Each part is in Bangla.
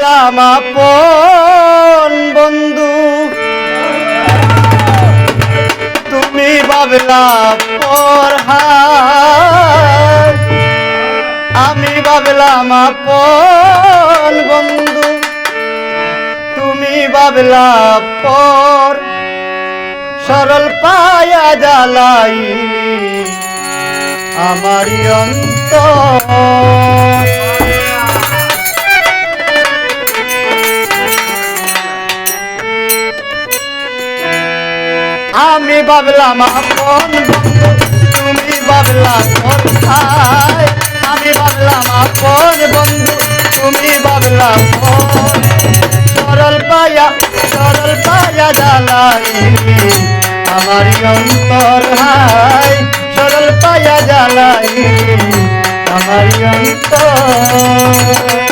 ভাবলাম আপন বন্ধু। তুমি ভাবলা পর। আমি ভাবলাম আপন বন্ধু। তুমি ভাবলা পর সরল পায়া জ্বালাইলি আমারই অন্তর। আপন বন্ধু, তুমি ভাবলা কোথায়? আমি ভাবলাম আপন বন্ধু, তুমি পর। সরল পায়া সরল পায়া জ্বালাইলি আমারই অন্তর হাই সরল পায়া জ্বালাইলি আমারই অন্তর।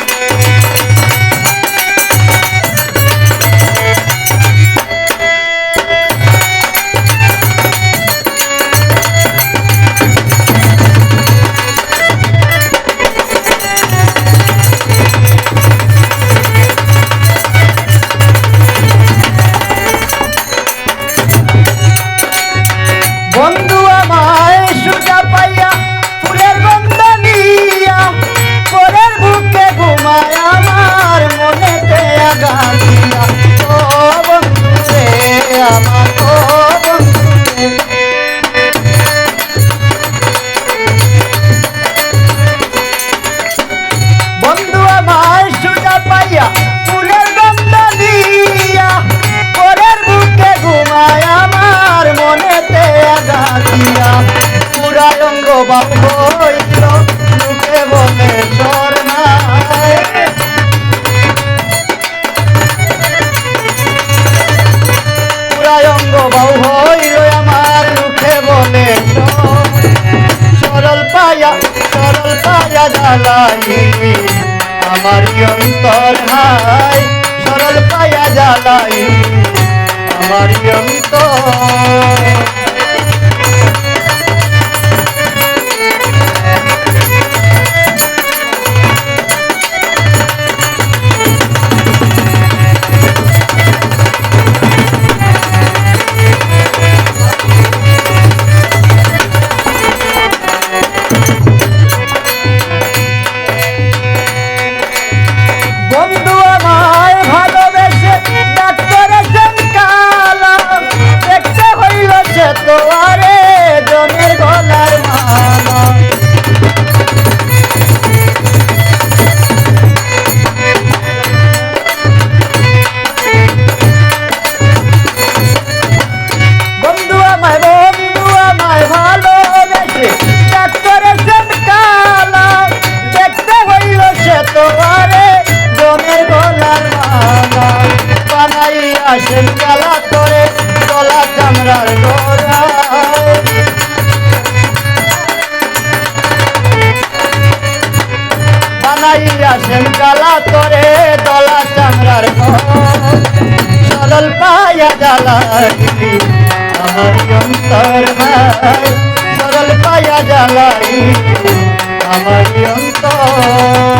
বাপ হইল মুখে বলে শর্মায় পুরা অঙ্গ বাউ হইল আমার মুখে বলে পায়া, সরল পায়া জ্বালাই আমার অন্তর হাই সরল পায়া জ্বালাই আমার অন্তর। আসেন কালা করে গলা চামড়ার গোড়া বানাইয়া সেন কালা করে দলা চামড়ার। সরল পায়া জ্বালাইলি আমার অন্তর সরল পায়া আমার অন্তর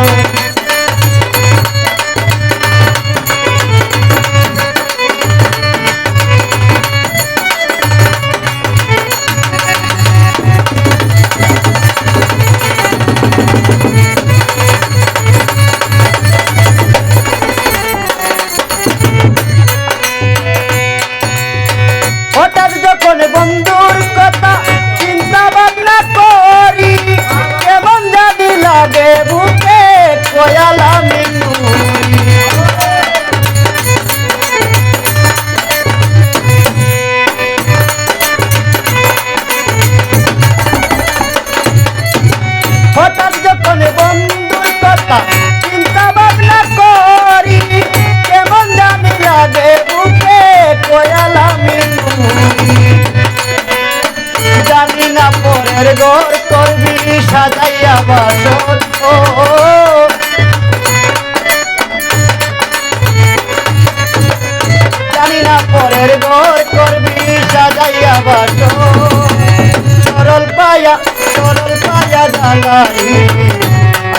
পায়া সরল পায়া জ্বালাই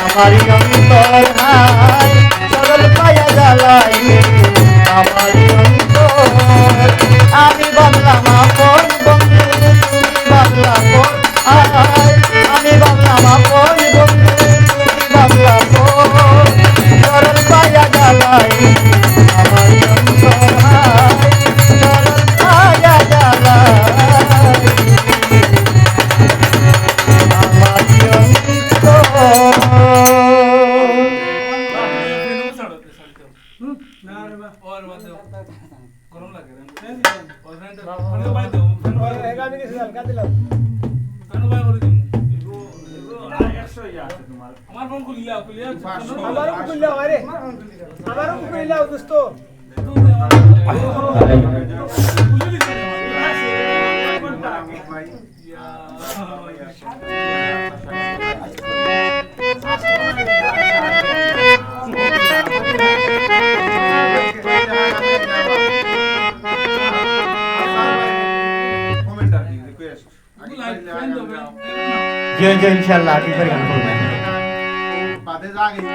আমার অন্তর আমার ফোন খুলিলা খুলিলা আমারও খুলিলা আরে আমারও খুলিলা দোস্ত জি জি ইনশাআল্লাহ ঠিক করে গান করবেন বাদে যা গেছি